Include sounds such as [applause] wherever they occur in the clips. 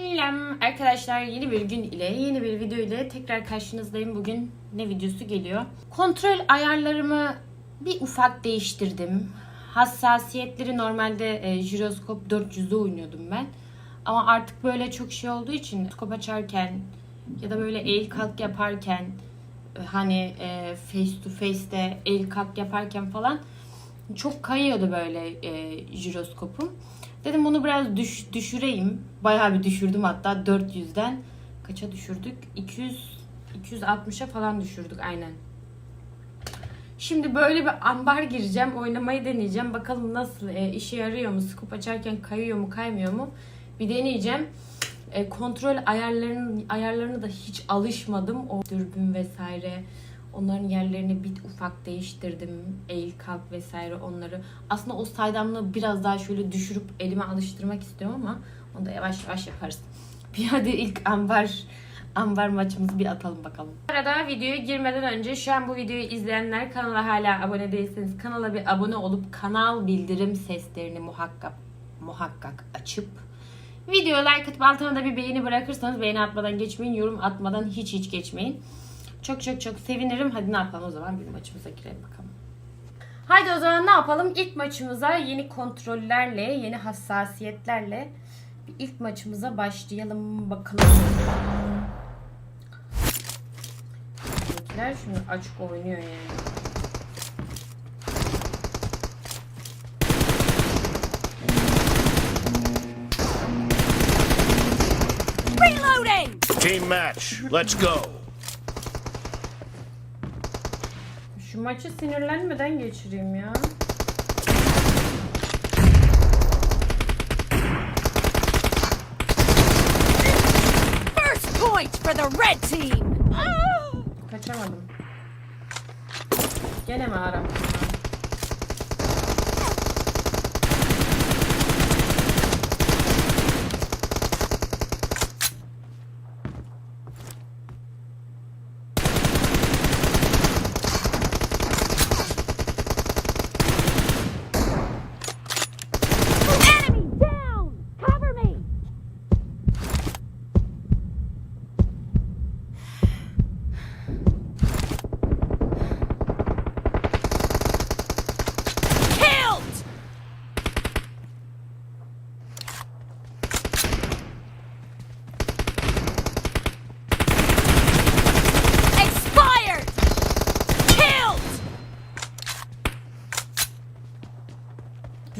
Selam arkadaşlar yeni bir gün ile yeni bir video ile tekrar karşınızdayım. Bugün ne videosu geliyor? Kontrol ayarlarımı bir ufak değiştirdim. Hassasiyetleri normalde e, jiroskop 400'de oynuyordum ben. Ama artık böyle çok şey olduğu için skop açarken ya da böyle el kalk yaparken e, hani e, face to face'te el kalk yaparken falan çok kayıyordu böyle e, jiroskopum. Dedim bunu biraz düş, düşüreyim. Bayağı bir düşürdüm hatta 400'den. Kaça düşürdük? 200 260'a falan düşürdük aynen. Şimdi böyle bir ambar gireceğim. Oynamayı deneyeceğim. Bakalım nasıl e, işe yarıyor mu? Scoop açarken kayıyor mu kaymıyor mu? Bir deneyeceğim. E, kontrol ayarlarının ayarlarını da hiç alışmadım. O dürbün vesaire. Onların yerlerini bir ufak değiştirdim. Eğil kalk vesaire onları. Aslında o saydamlığı biraz daha şöyle düşürüp elime alıştırmak istiyorum ama onu da yavaş yavaş yaparız. [laughs] Bir hadi ilk ambar ambar maçımızı bir atalım bakalım. Bu arada videoya girmeden önce şu an bu videoyu izleyenler kanala hala abone değilseniz kanala bir abone olup kanal bildirim seslerini muhakkak muhakkak açıp Videoya like atıp altına da bir beğeni bırakırsanız beğeni atmadan geçmeyin. Yorum atmadan hiç hiç geçmeyin. Çok çok çok sevinirim. Hadi ne yapalım o zaman bir maçımıza girelim bakalım. Haydi o zaman ne yapalım? İlk maçımıza yeni kontrollerle, yeni hassasiyetlerle bir ilk maçımıza başlayalım bakalım. Bizimkiler şimdi açık oynuyor yani. Reloading! Team match, let's go. Şu maçı sinirlenmeden geçireyim ya. First point for the red team! Kaçamadım. Gene mi Arap?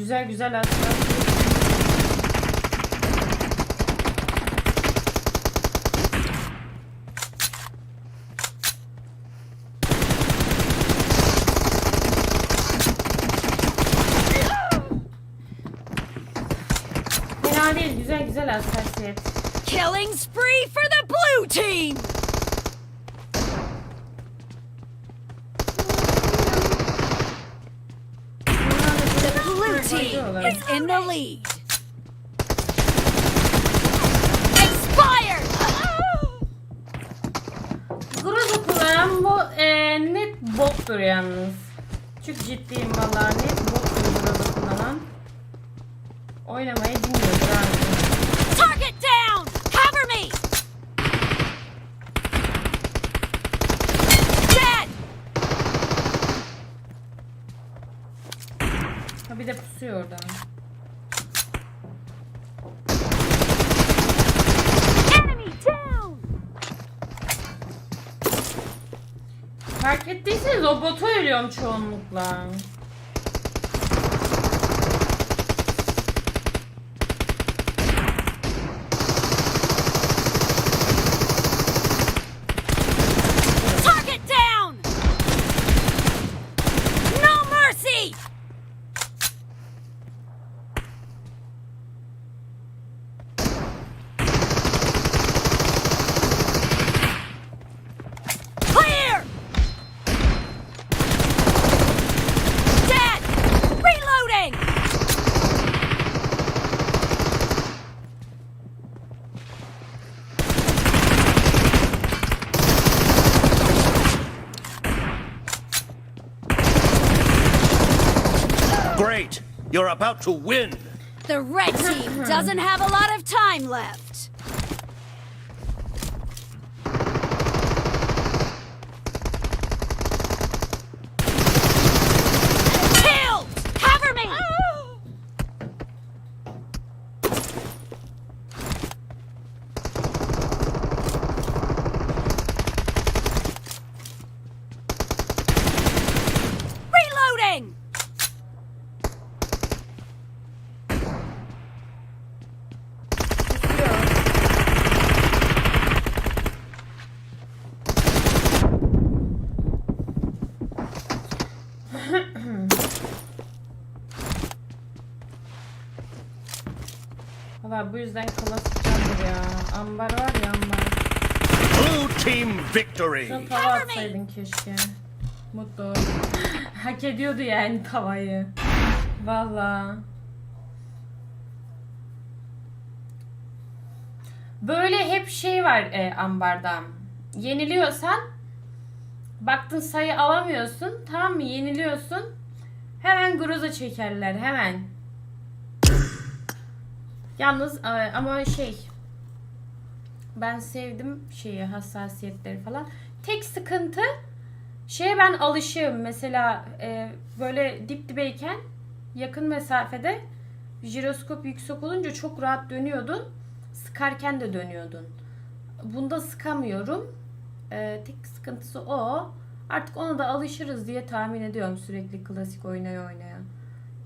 Güzel güzel değil, güzel güzel hassasiyet. Killing spree for the blue team! The blue team is in the lead. Expired! Bu e, net bottur yalnız. Çok ciddiyim vallahi net bottur Groza kullanan. Oynamayı bilmiyordur abi. Bir de pusuyor orada. Enemy down! Fark ettiyseniz o bota ölüyorum çoğunlukla. Great, you're about to win. The red team doesn't have a lot of time left. Bu yüzden klasik candır ya. Ambar var ya ambar. Blue team victory. Şuna tava atsaydın keşke. Mutlu. [laughs] Hak ediyordu yani tavayı. Valla. Böyle hep şey var e, ambarda. Yeniliyorsan baktın sayı alamıyorsun tamam mı yeniliyorsun hemen gruza çekerler hemen. Yalnız e, ama şey ben sevdim şeyi hassasiyetleri falan. Tek sıkıntı şeye ben alışığım. Mesela e, böyle dip dibeyken yakın mesafede jiroskop yüksek olunca çok rahat dönüyordun. Sıkarken de dönüyordun. Bunda sıkamıyorum. E, tek sıkıntısı o. Artık ona da alışırız diye tahmin ediyorum sürekli klasik oynaya oynaya.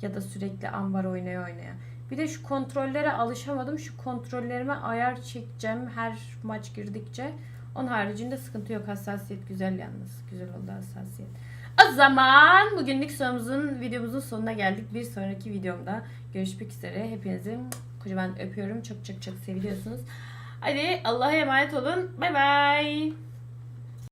Ya da sürekli ambar oynaya oynaya. Bir de şu kontrollere alışamadım. Şu kontrollerime ayar çekeceğim her maç girdikçe. Onun haricinde sıkıntı yok. Hassasiyet güzel yalnız. Güzel oldu hassasiyet. O zaman bugünlük sonumuzun videomuzun sonuna geldik. Bir sonraki videomda görüşmek üzere. Hepinizi kocaman öpüyorum. Çok çok çok seviyorsunuz. Hadi Allah'a emanet olun. Bay bay.